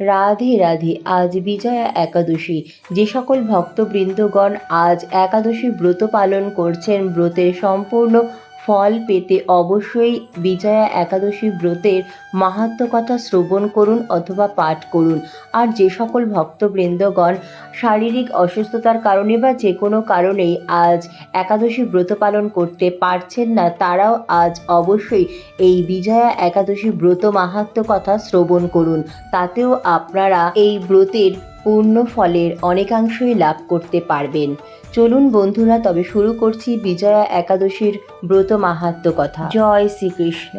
রাধে রাধে, আজ বিজয়া একাদশী। যে সকল ভক্তবৃন্দগণ আজ একাদশী ব্রত পালন করছেন, ব্রতের সম্পূর্ণ ফল পেতে অবশ্যই বিজয়া একাদশী ব্রতের মাহাত্ম কথা শ্রবণ করুন অথবা পাঠ করুন। আর যে সকল ভক্তবৃন্দগণ শারীরিক অসুস্থতার কারণে বা যে কোনো কারণেই আজ একাদশী ব্রত পালন করতে পারছেন না, তারাও আজ অবশ্যই এই বিজয়া একাদশী ব্রত মাহাত্ম কথা শ্রবণ করুন। তাতেও আপনারা এই ব্রতের পূর্ণ ফলের অনেকাংশই লাভ করতে পারবেন। চলুন বন্ধুরা, তবে শুরু করছি বিজয়া একাদশীর ব্রত মাহাত্ম কথা। জয় শ্রীকৃষ্ণ।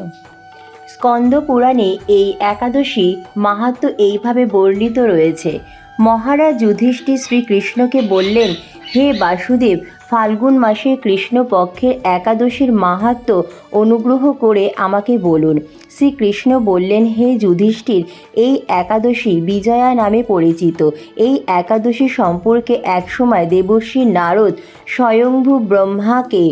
স্কন্দ পুরাণে এই একাদশী মাহাত্ম এইভাবে বর্ণিত রয়েছে। মহারাজ যুধিষ্ঠির শ্রীকৃষ্ণকে বললেন, হে বাসুদেব ফাল্গুন মাসে কৃষ্ণপক্ষের একাদশীর মাহাত্ম অনুগ্রহ করে আমাকে বলুন। শ্রীকৃষ্ণ বললেন, হে যুধিষ্ঠির, এই একাদশী বিজয়া নামে পরিচিত। এই একাদশী সম্পর্কে একসময় দেবর্ষী নারদ স্বয়ংভূ ব্রহ্মাকে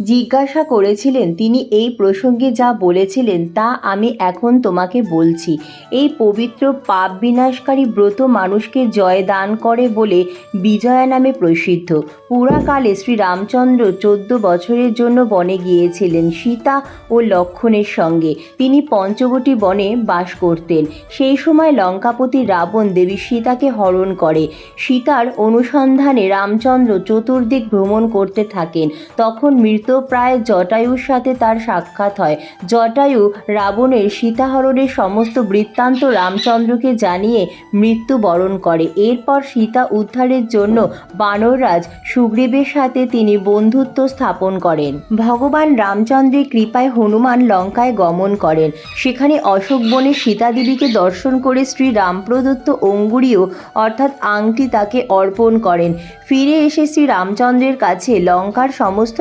জিজ্ঞাসা করেছিলেন, তিনি এই প্রসঙ্গে যা বলেছিলেন তা আমি এখন তোমাকে বলছি। এই পবিত্র পাপ বিনাশকারী ব্রত মানুষকে জয় দান করে বলে বিজয়া নামে প্রসিদ্ধ। পুরাকালে শ্রী রামচন্দ্র চোদ্দ বছরের জন্য বনে গিয়েছিলেন সীতা ও লক্ষণের সঙ্গে। তিনি পঞ্চবটি বনে বাস করতেন। সেই সময় লঙ্কাপতি রাবণ দেবী সীতাকে হরণ করে। সীতার অনুসন্ধানে রামচন্দ্র চতুর্দিক ভ্রমণ করতে থাকেন। তখন মৃতপ্রায় জটায়ুর সাথে তার সাক্ষাৎ হয়। জটায়ু রাবণের সীতাহরণের সমস্ত বৃত্তান্ত রামচন্দ্রকে জানিয়ে মৃত্যুবরণ করে। এরপর সীতা উদ্ধারের জন্য বানররাজ সুগ্রীবের সাথে তিনি বন্ধুত্ব স্থাপন করেন। ভগবান রামচন্দ্রের কৃপায় হনুমান লঙ্কায় গমন করেন। সেখানে অশোক বনে সীতাদেবীকে দর্শন করে শ্রী রাম প্রদত্ত অঙ্গুরীয় অর্থাৎ আংটি তাকে অর্পণ করেন। ফিরে এসে শ্রী রামচন্দ্রের কাছে লঙ্কার সমস্ত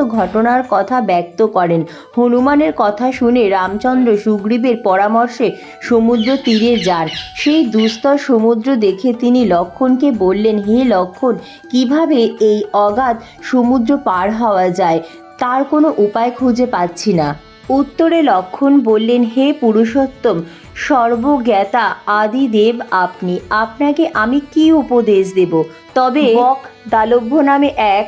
ঘটনার কথা ব্যক্ত করেন। হনুমানের কথা শুনে রামচন্দ্র সুগ্রীবের পরামর্শে সমুদ্র তীরে যান। সেই দুস্তর সমুদ্র দেখে তিনি লক্ষণকে বললেন, হে লক্ষণ, কীভাবে এই অগাধ সমুদ্র পার হওয়া যায়? তার কোনো উপায় খুঁজে পাচ্ছি না। উত্তরে লক্ষণ বললেন, হে পুরুষোত্তম, সর্বজ্ঞাতা আদিদেব আপনি। আপনাকে আমি কি উপদেশ দেব? তবে বক দালভ্য নামে এক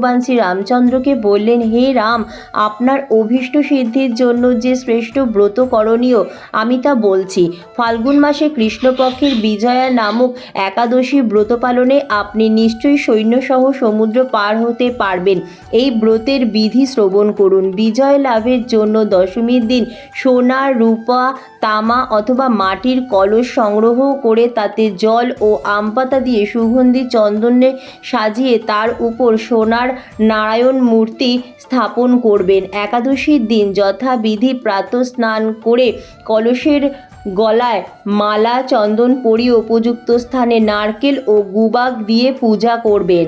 শ্রী রামচন্দ্রকে বললেন, হে রাম, আপনার অভীষ্ট সিদ্ধির জন্য যে শ্রেষ্ঠ ব্রত করণীয়, আমি তা বলছি। ফাল্গুন মাসে কৃষ্ণপক্ষের বিজয়া নামক একাদশী ব্রত পালনে আপনি নিশ্চয়ই সৈন্যসহ সমুদ্র পার হতে পারবেন। এই ব্রতের বিধি শ্রবণ করুন। বিজয় লাভের জন্য দশমীর দিন সোনা, রূপা তামা অথবা মাটির কলস সংগ্রহ করে তাতে জল ও আমপাতা দিয়ে সুগন্ধি চন্দনে সাজিয়ে তার উপর সোনার নারায়ণ মূর্তি স্থাপন করবেন। একাদশীর দিন যথাবিধি প্রাতঃ স্নান করে কলসের গলায় মালা, চন্দন পরিয়ে উপযুক্ত স্থানে নারকেল ও গুবাক দিয়ে পূজা করবেন।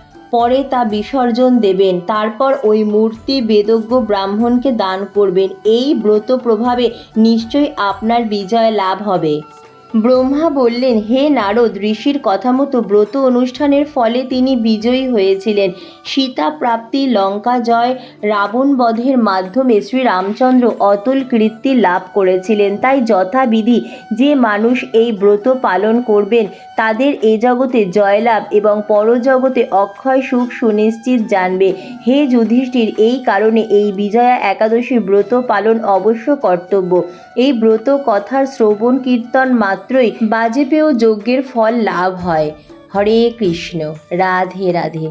পরে তা বিসর্জন দেবেন। তারপর ওই মূর্তি বেদজ্ঞ ব্রাহ্মণকে দান করবেন। এই ব্রত প্রভাবে নিশ্চয়ই আপনার বিজয় লাভ হবে। ব্রহ্মা বললেন, হে নারদ, ঋষির কথা মতো ব্রত অনুষ্ঠানের ফলে তিনি বিজয়ী হয়েছিলেন। সীতা প্রাপ্তি, লঙ্কা জয়, রাবণ বধের মাধ্যমে শ্রী রামচন্দ্র অতুল কীর্তি লাভ করেছিলেন। তাই যথাবিধি যে মানুষ এই ব্রত পালন করবেন, তাদের এ জগতে জয়লাভ এবং পরজগতে অক্ষয় সুখ সুনিশ্চিত জানবে। হে যুধিষ্ঠির, এই কারণে এই বিজয়া একাদশী ব্রত পালন অবশ্য কর্তব্য। এই ব্রত কথার শ্রবণ কীর্তন মাত্রই বাজে পেয়েও যজ্ঞের ফল লাভ হয়। হরে কৃষ্ণ রাধে রাধে।